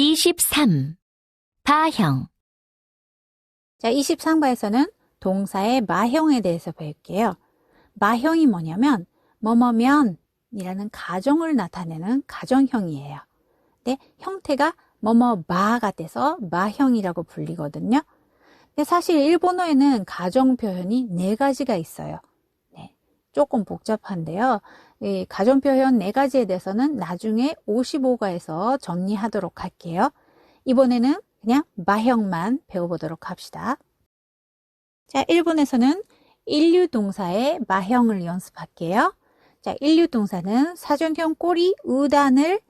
23. 바형. 자, 23과에서는 동사의 마형에 대해서 배울게요. 마형이 뭐냐면 뭐뭐면 이라는 가정을 나타내는 가정형이에요. 근데 형태가 뭐뭐 마가 돼서 마형이라고 불리거든요. 근데 사실 일본어에는 가정 표현이 네 가지가 있어요. 네, 조금 복잡한데요. 이 가정 표현 네 가지에 대해서는 나중에 55과에서 정리하도록 할게요. 이번에는 그냥 마형만 배워보도록 합시다. 자, 1번에서는 일류 동사의 마형을 연습할게요. 자, 일류 동사는 사전형 꼬리 의단을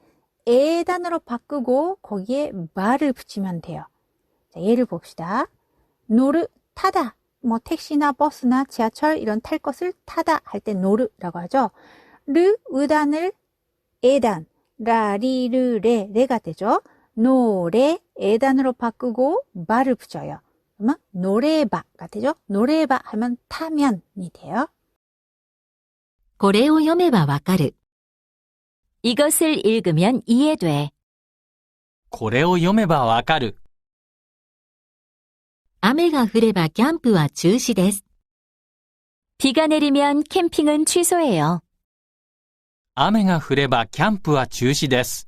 에단으로 바꾸고 거기에 말을 붙이면 돼요. 자, 예를 봅시다. 노르 타다. 뭐 택시나 버스나 지하철 이런 탈 것을 타다 할 때 노르라고 하죠. 르 의단을 에단 라리르레 레가 되죠. 노래 에단으로 바꾸고 바를 붙여요. 그러면 노래바가 되죠. 노래바 하면 타면이 돼요. 고래오 요메바 와까르 이것을 읽으면 이해돼. 고래오 요메바 와까르 雨が降ればキャンプは中止です。 비가 내리면 캠핑은 취소해요. 雨が降ればキャンプは中止です。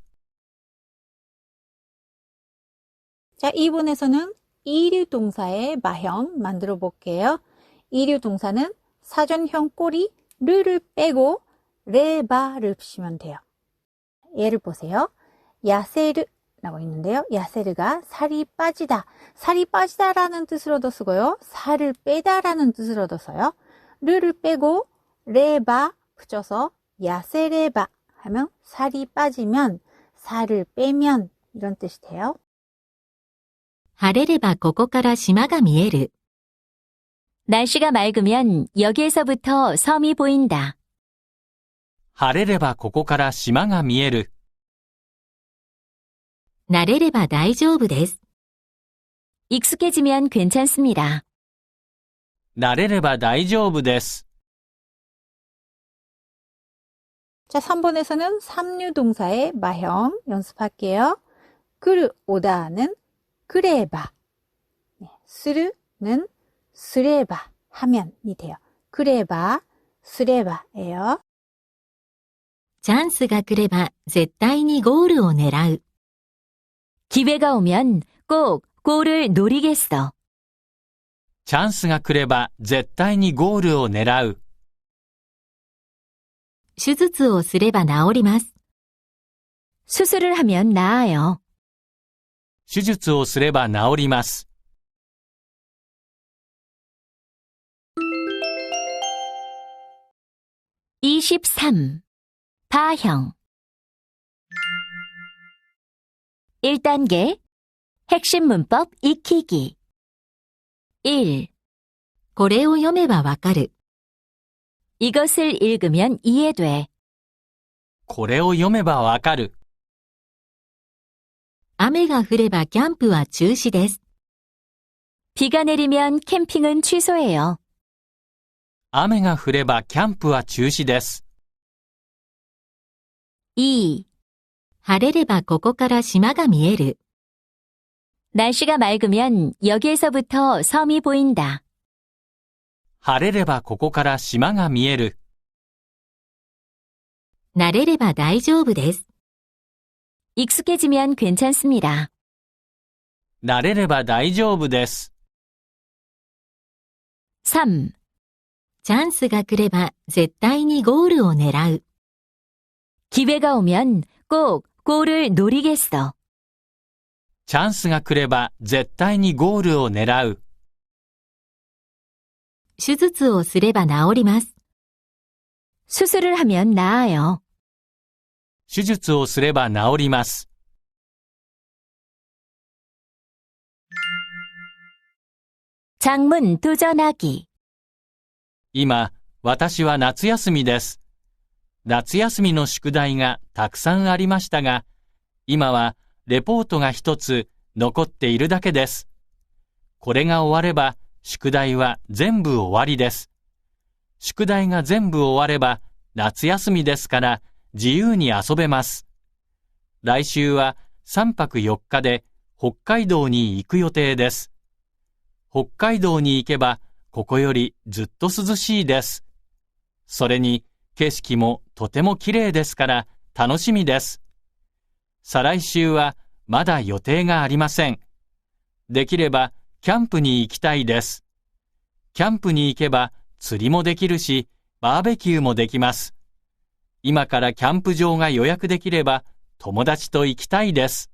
자, 2번에서는 이류 동사의 마형 만들어 볼게요. 이류 동사는 사전형 꼬리 르를 빼고 레바를 붙이면 돼요. 예를 보세요. 야세르 라고 있는데요. 야세르가 살이 빠지다. 살이 빠지다라는 뜻으로도 쓰고요. 살을 빼다라는 뜻으로도 써요. 르를 빼고 레바 붙여서 야세레바 하면 살이 빠지면 살을 빼면 이런 뜻이 돼요. 晴れればここから島が見える。 날씨가 맑으면 여기에서부터 섬이 보인다. 晴れればここから島が見える。 慣れれば大丈夫です。 익숙해지면 괜찮습니다. 慣れれば大丈夫です。 자, 3번에서는 삼류 동사의 마형 연습할게요. 그르 오다는 그래봐. 네, 스르는 스레바 하면이 돼요. 그래봐, 스레바예요. チャンスが来れば絶対にゴールを狙う。 기회가 오면 꼭 골을 노리겠어. チャンスが来れば絶対にゴールを狙う。手術をすれば治ります。 수술을 하면 나아요. 手術をすれば治ります。 23. 바형 1단계 핵심 문법 익히기 1. これを読めばわかる 이것을 읽으면 이해돼. これを読めばわかる。雨が降ればキャンプは中止です。 비가 내리면 캠핑은 취소해요. 雨が降ればキャンプは中止です。 2. 晴れればここから島が見える。 날씨가 맑으면 여기에서부터 섬이 보인다. 晴れればここから島が見える。 慣れれば大丈夫です。 익숙해지면 괜찮습니다. 慣れれば大丈夫です。 3. チャンスが来れば絶対にゴールを狙う。 기회가 오면 꼭 골을 노리겠어. チャンスが来れば絶対にゴールを狙う。手術をすれば治ります。 수술을 하면 나아요. 手術をすれば治ります。 장문 도전하기. 今、私は夏休みです。 夏休みの宿題がたくさんありましたが、今はレポートが一つ残っているだけです。これが終われば宿題は全部終わりです。宿題が全部終われば夏休みですから自由に遊べます。来週は3泊4日で北海道に行く予定です。北海道に行けばここよりずっと涼しいです。それに景色もとても綺麗ですから楽しみです。再来週はまだ予定がありません。できればキャンプに行きたいです。キャンプに行けば釣りもできるし、バーベキューもできます。今からキャンプ場が予約できれば友達と行きたいです。